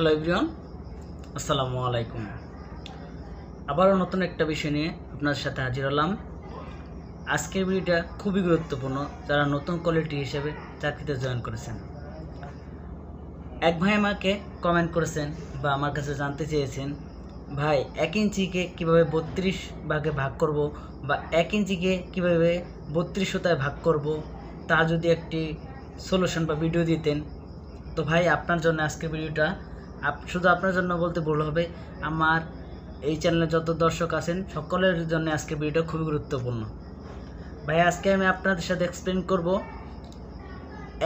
Hello everyone, আসসালামু আলাইকুম। আবারও নতুন একটা বিষয় নিয়ে আপনার সাথে হাজির হলাম। আজকের ভিডিওটা খুবই গুরুত্বপূর্ণ, যারা নতুন কোয়ালিটি হিসেবে চাকরিতে জয়েন করেছেন। এক ভাই আমাকে কমেন্ট করেছেন বা আমার কাছে জানতে চেয়েছেন, ভাই, এক ইঞ্চিকে কীভাবে বত্রিশ ভাগে ভাগ করব বা এক ইঞ্চিকে কীভাবে বত্রিশ সুতায় ভাগ করব? তা যদি একটি সলিউশন বা ভিডিও দিতেন। তো ভাই, আপনার জন্য আজকের ভিডিওটা শুধু আপনার জন্য বলতে ভুল হবে, আমার এই চ্যানেলে যত দর্শক আছেন, সকলের জন্য আজকের ভিডিওটা খুবই গুরুত্বপূর্ণ। ভাই, আজকে আমি আপনাদের সাথে এক্সপ্লেন করব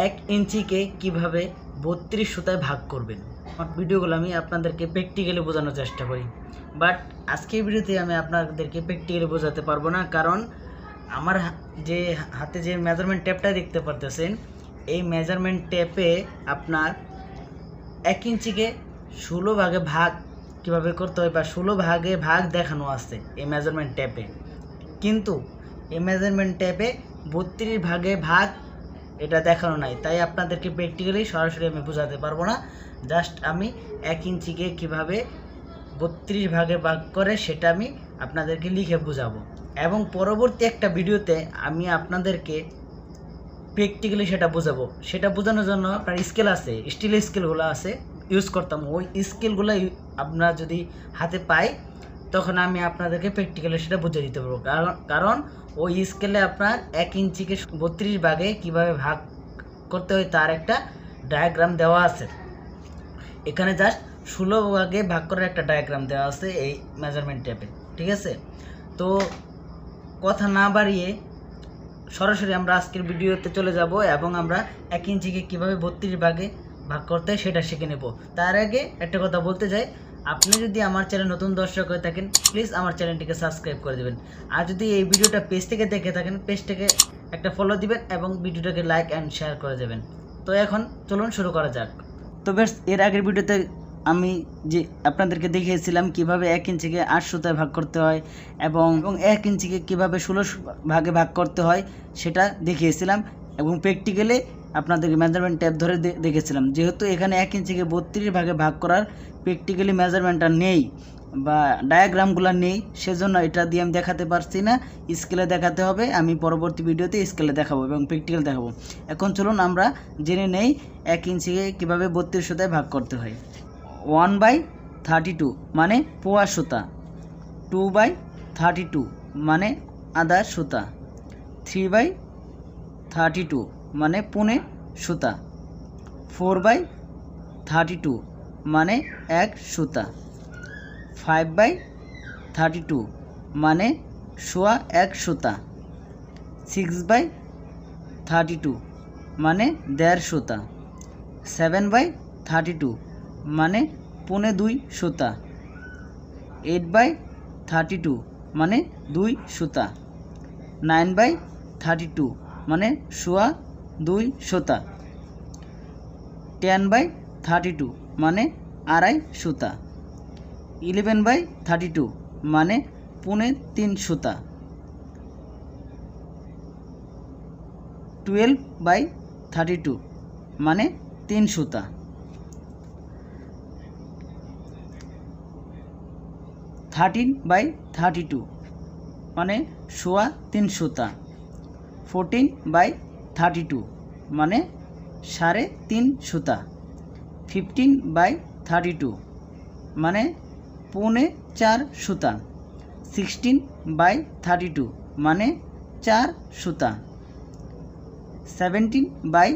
এক ইঞ্চিকে কীভাবে বত্রিশ সুতায় ভাগ করবেন। আমার ভিডিওগুলো আমি আপনাদেরকে প্র্যাকটিক্যালি বোঝানোর চেষ্টা করি। বাট আজকের ভিডিওতে আমি আপনাদেরকে প্র্যাকটিক্যালি বোঝাতে পারব না, কারণ আমার যে হাতে যে মেজারমেন্ট ট্যাপটা দেখতে পারতেছেন, এই মেজারমেন্ট ট্যাপে আপনার এক ইঞ্চিকে ষোলো ভাগে ভাগ কীভাবে করতে হয় বা ষোলো ভাগে ভাগ দেখানো আছে এই মেজারমেন্ট ট্যাপে কিন্তু এই মেজারমেন্ট ট্যাপে বত্রিশ ভাগে ভাগ এটা দেখানো নাই। তাই আপনাদেরকে প্র্যাকটিক্যালি সরাসরি আমি বোঝাতে পারব না। জাস্ট আমি এক ইঞ্চিকে কীভাবে বত্রিশ ভাগে ভাগ করে সেটা আমি আপনাদেরকে লিখে বোঝাবো। এবং পরবর্তী একটা ভিডিওতে আমি আপনাদেরকে প্র্যাকটিক্যালি সেটা বোঝাবো। সেটা বোঝানোর জন্য আপনার স্কেল আছে স্টিলের স্কেলগুলো আছে ইউজ করতাম। ওই স্কেলগুলো আপনার যদি হাতে পাই, তখন আমি আপনাদেরকে প্র্যাকটিক্যালি সেটা বুঝে দিতে পারব। কারণ কারণ ওই স্কেলে আপনার এক ইঞ্চিকে বত্রিশ ভাগে কীভাবে ভাগ করতে হয় তার একটা ডায়াগ্রাম দেওয়া আছে। এখানে জাস্ট ষোলো ভাগে ভাগ করার একটা ডায়াগ্রাম দেওয়া আছে এই মেজারমেন্ট ট্যাপে ঠিক আছে? তো কথা না বাড়িয়ে সরাসরি আমরা আজকের ভিডিওতে চলে যাব এবং আমরা এক ইঞ্চিকে কীভাবে বত্রিশ ভাগে ভাগ করতে হয় সেটা শিখে নেব। তার আগে একটা কথা বলতে চাই, আপনি যদি আমার চ্যানেল নতুন দর্শক হয়ে থাকেন প্লিজ আমার চ্যানেলটিকে সাবস্ক্রাইব করে দেবেন। আর যদি এই ভিডিওটা পেজ থেকে দেখে থাকেন পেজটাকে একটা ফলো দিবেন এবং ভিডিওটাকে লাইক অ্যান্ড শেয়ার করে দেবেন। তো এখন চলুন শুরু করা যাক। তো বেশ, এর আগের ভিডিওতে আমি যে আপনাদেরকে দেখিয়েছিলাম কীভাবে এক ইঞ্চিকে আট সুতায় ভাগ করতে হয় এবং এবং এক ইঞ্চিকে কীভাবে ষোলো ভাগে ভাগ করতে হয় সেটা দেখিয়েছিলাম এবং প্র্যাকটিক্যালি আপনাদেরকে মেজারমেন্ট ট্যাপ ধরে দেখেছিলাম। যেহেতু এখানে এক ইঞ্চিকে বত্রিশ ভাগে ভাগ করার প্র্যাকটিক্যালি মেজারমেন্টটা নেই বা ডায়াগ্রামগুলো নেই, সেজন্য এটা দিয়ে আমি দেখাতে পারছি না। স্কেলে দেখাতে হবে, আমি পরবর্তী ভিডিওতে স্কেলে দেখাবো এবং প্র্যাকটিক্যাল দেখাবো। এখন চলুন আমরা জেনে নেই এক ইঞ্চিকে কীভাবে বত্রিশ সুতায় ভাগ করতে হয়। ওয়ান বাই থার্টি টু মানে পোয়া সুতা। টু বাই থার্টি টু মানে আদা সুতা। থ্রি বাই থার্টি টু মানে পুনে সুতা। ফোর বাই থার্টি টু মানে এক সুতা। ফাইভ বাই থার্টি টু মানে সোয়া এক সুতা। সিক্স বাই থার্টি টু মানে দেড় সুতা। সেভেন বাই থার্টি টু মানে পৌনে দুই সুতা। এইট বাই থার্টি টু মানে দুই সুতা। নাইন বাই থার্টি টু মানে সোয়া দুই সুতা। টেন বাই থার্টি টু মানে আড়াই সুতা। ইলেভেন বাই থার্টি টু মানে পৌনে তিন সুতা। টুয়েলভ বাই থার্টি টু মানে তিন সুতা। থার্টিন বাই থার্টি টু মানে সোয়া তিন সুতা। ফোরটিন বাই থার্টি টু মানে সাড়ে তিন সুতা। ফিফটিন বাই থার্টি টু মানে পৌনে চার সুতা। সিক্সটিন বাই থার্টি টু মানে চার সুতা। সেভেন্টিন বাই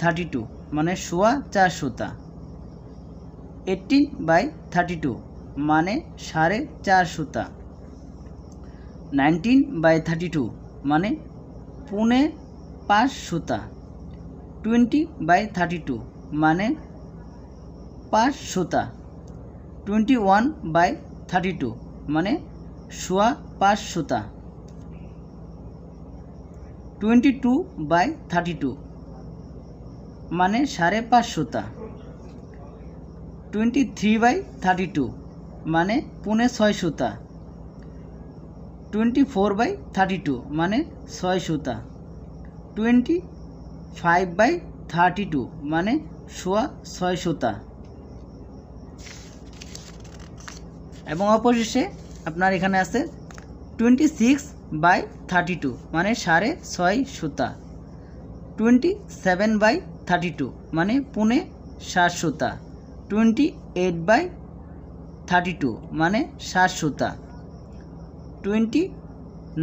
থার্টি টু মানে সোয়া চার সুতা। এইটিন বাই থার্টি টু মানে সাড়ে চার সুতা। নাইনটিন বাই থার্টি টু মানে পুনে পাঁচ সুতা। টোয়েন্টি বাই থার্টি টু মানে পাঁচ সুতা। Twenty one by thirty two মানে সোয়া পাঁচ সুতা। Twenty two by thirty two মানে সাড়ে পাঁচ সুতা। Twenty three by thirty two মানে পুনে ছয় সুতা। Twenty four by thirty two মানে ছয় সুতা। Twenty five by thirty two মানে সোয়া ছয় সুতা। এবং অপশেষে আপনার এখানে আছে twenty six by thirty two মানে সাড়ে ছয় সুতা। Twenty seven by thirty two মানে পুনে ষাট সুতা। Twenty eight by thirty two মানে ষাট সুতা twenty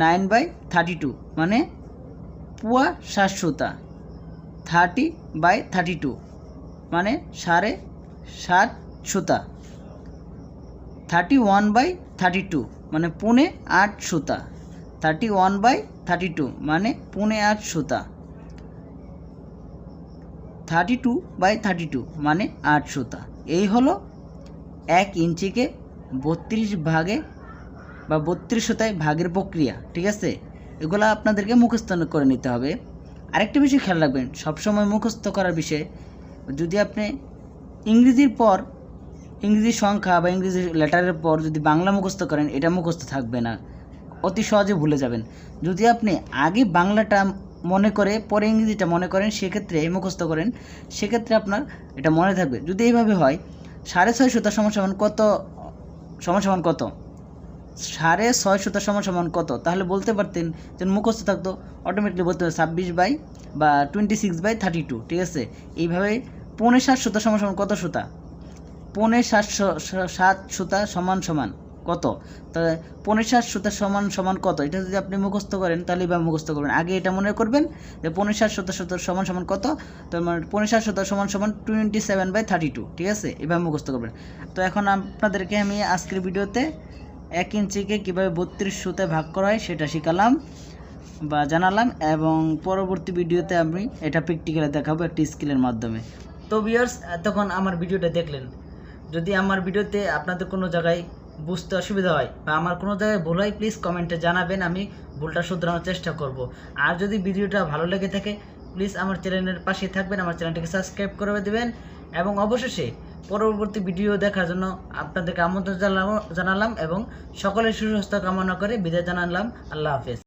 nine by thirty two মানে পুয়া ষাট সুতা থার্টি বাই থার্টি টু মানে সাড়ে ষাট সুতা। Thirty one by thirty two মানে পুনে আট সুতা। Thirty one by thirty two মানে পুনে আট সুতা। Thirty two by thirty two মানে আট সুতা। এই হলো এক ইঞ্চিকে বত্রিশ ভাগে বা বত্রিশ সুতায় ভাগের প্রক্রিয়া, ঠিক আছে? এগুলো আপনাদেরকে মুখস্থ করে নিতে হবে। আরেকটা বিষয় খেয়াল রাখবেন, সবসময় মুখস্থ করার বিষয়ে, যদি আপনি ইংরেজির পর, ইংরেজি সংখ্যা বা ইংরেজি লেটারের পর যদি বাংলা মুখস্থ করেন, এটা মুখস্থ থাকবে না। অতি সহজে ভুলে যাবেন। যদি আপনি আগে বাংলাটা মনে করে, পরে ইংরেজিটা মনে করেন, সেক্ষেত্রে মুখস্থ করেন, সেক্ষেত্রে আপনার এটা মনে থাকবে। যদি এইভাবে হয় সাড়ে ছয় সুতা সমান সমান কত? সমান সমান কত? সাড়ে ছয় সুতা সমান সমান কত? তাহলে বলতে পারতেন যে মুখস্থ থাকতো অটোমেটিকলি বলতে হবে ছাব্বিশ বাই বা twenty six by thirty two ঠিক আছে? এইভাবে পৌনে সাত সুতা সমান সমান কত সুতা? পৌনে সাত সাত সুতা সমান সমান। কত? তাহলে পৌনে সাত সুতা সমান সমান কত? এটা যদি আপনি মুখস্থ করেন, তাহলে বা মুখস্থ করবেন। আগে এটা মনে করবেন যে পৌনে সাত সুতা সুতা সমান সমান কত? তো আমার পৌনে সাত সুতা সমান সমান twenty seven by thirty two ঠিক আছে? এভাবে মুখস্থ করবেন। তো এখন আপনাদেরকে আমি আজকের ভিডিওতে এক ইঞ্চিকে কীভাবে বত্রিশ সুতায় ভাগ করা হয় সেটা শিখালাম বা জানালাম এবং পরবর্তী ভিডিওতে আমি এটা প্র্যাকটিক্যালে দেখাবো একটি স্কিলের মাধ্যমে। তো বিয়ার্স এতক্ষণ আমার ভিডিওটা দেখলেন। যদি আমার ভিডিওতে আপনাদের কোনো জায়গায় বুঝতে অসুবিধা হয় বা আমার কোনো জায়গায় ভুল হয় প্লিজ কমেন্টে জানাবেন, আমি ভুলটা শুধরানোর চেষ্টা করব। আর যদি ভিডিওটা ভালো লেগে থাকে প্লিজ আমার চ্যানেলের পাশে থাকবেন, আমার চ্যানেলটিকে সাবস্ক্রাইব করে দেবেন এবং অবশেষে পরবর্তী ভিডিও দেখার জন্য আপনাদেরকে আমন্ত্রণ জানালাম জানালাম এবং সকলের সুস্বাস্থ্য কামনা করে বিদায় জানালাম। আল্লাহ হাফেজ।